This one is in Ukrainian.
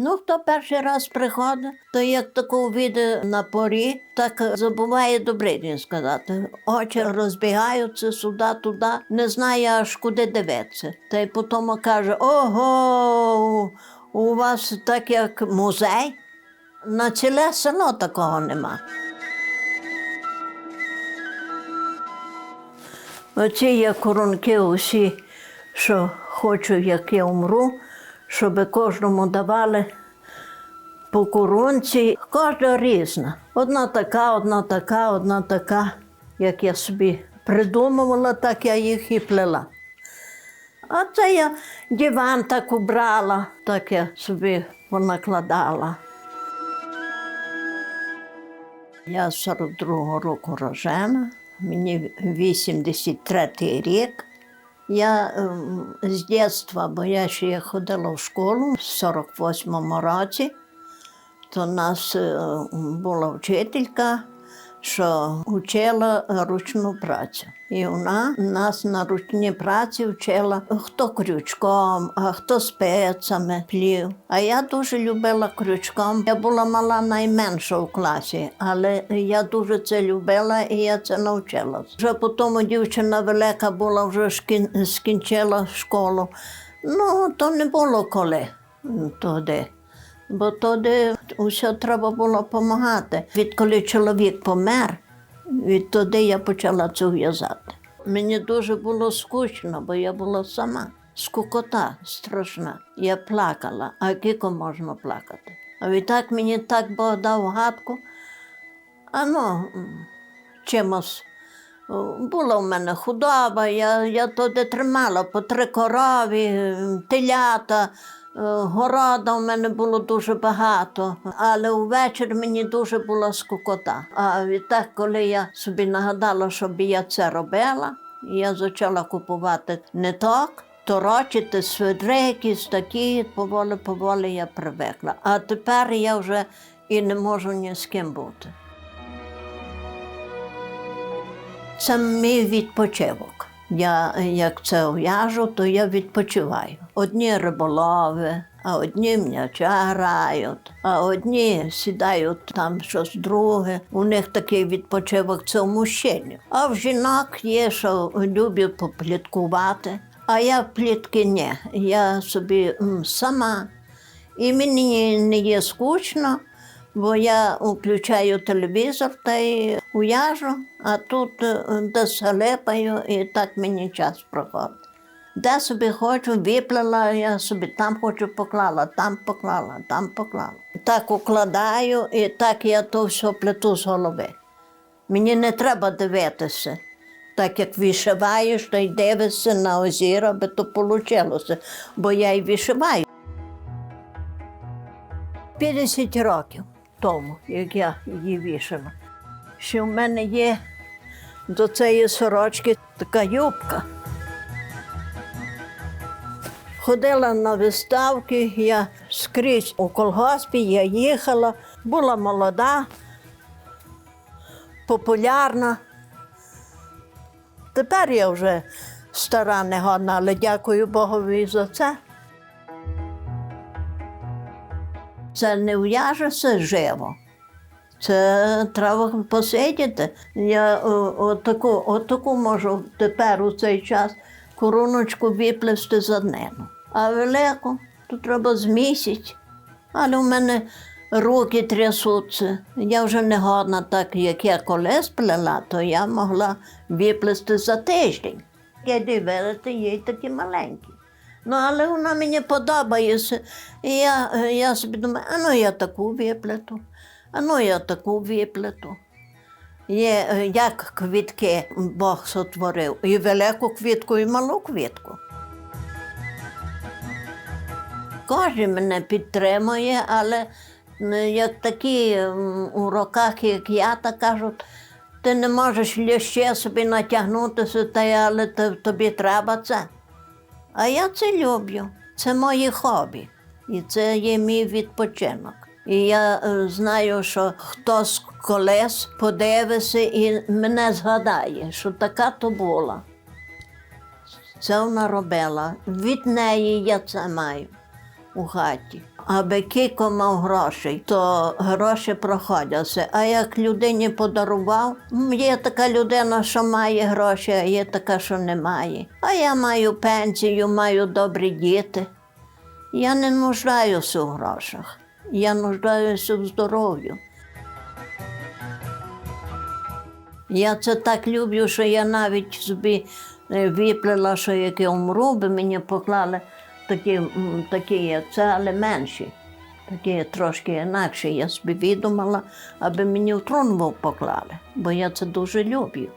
Ну, хто перший раз приходить, то як таку віде на порі, так забуває добрий день сказати. Очі розбігаються сюди, туди, не знає аж куди дивитися. Та й потім каже: ого, у вас так як музей. На ціле село такого нема. Оці є коронки усі, що хочу, як я умру, щоб кожному давали по коронці. Кожна різна. Одна така, одна така, одна така. Як я собі придумувала, так я їх і плела. А це я диван так убрала, так я собі понакладала. Я з 42-го року рожена, мені 83 рік. Я ем, з дитинства, бо я ще ходила в школу в 48-му році, то нас е, була вчителька, що вчила ручну працю. І вона нас на ручній праці вчила хто крючком, а хто спецями плів. А я дуже любила крючком. Я була мала найменша в класі, але я дуже це любила і я це навчилась. Вже потім дівчина велика була, вже скінчила школу. Ну, то не було коли туди. Бо тоді усе треба було допомагати. Відколи чоловік помер, відтоді я почала це в'язати. Мені дуже було скучно, бо я була сама. Скукота страшна. Я плакала, а кіко можна плакати. А відтак мені так Бог дав гадку. А ну, чимось. Була в мене худоба, я, я туди тримала по три корові, телята, города в мене було дуже багато, але увечір мені дуже була скукота. А відтак, коли я собі нагадала, щоб я це робила, я почала купувати ниток, торочити свидри якісь такі, поволі-поволі я привикла. А тепер я вже і не можу ні з ким бути. Це мій відпочинок. Я як це в'яжу, то я відпочиваю. Одні риболови, а одні м'яча грають, а одні сідають там щось друге. У них такий відпочинок це у мужчині. А в жінок є, що люблять попліткувати. А я плітки ні. Я собі сама. І мені не є скучно, бо я включаю телевізор та й уяжу, а тут е, десь лепаю, і так мені час проходить. Де собі хочу, виплела, я собі там хочу поклала, там поклала, там поклала. Так укладаю, і так я то все плету з голови. Мені не треба дивитися. Так як вишиваєш, то й дивишся на озір, аби то вийшло, бо я й вишиваю. 50 років тому, як я її вішала, що в мене є до цієї сорочки така юбка. Ходила на виставки, я скрізь у колгоспі, я їхала, була молода, популярна. Тепер я вже стара негодна, але дякую Богові за це. Це не в'яжеться живо. Це треба посидіти. Я отаку, отаку можу тепер у цей час короночку виплести за днину. А велику то треба з місяць. Але в мене руки трясуться. Я вже не годна так, як я колись плела, то я могла виплести за тиждень. Я дивилася, є такі маленькі. Ну, але вона мені подобається. І я, я собі думаю, а ну я таку виплету, а ну я таку виплету. Є, як квітки Бог сотворив, і велику квітку, і малу квітку. Кожен мене підтримує, але як такі у роках, як я, так кажуть, ти не можеш ще собі натягнутися, та але тобі треба це. А я це люблю. Це моє хобі. І це є мій відпочинок. І я е, знаю, що хтось колись подивиться і мене згадає, що така то була. Це вона робила. Від неї я це маю. у хаті. Аби кілько мав грошей, то гроші проходяться. А як людині подарував, є така людина, що має гроші, а є така, що не має. А я маю пенсію, маю добрі діти. Я не нуждаюся у грошах. Я нуждаюся в здоров'ю. Я це так люблю, що я навіть собі е, виплела, що як я умру, би мені поклали м, такі це, але менші. Такі трошки інакші. Я собі відумала, аби мені в трон поклали, бо я це дуже люблю.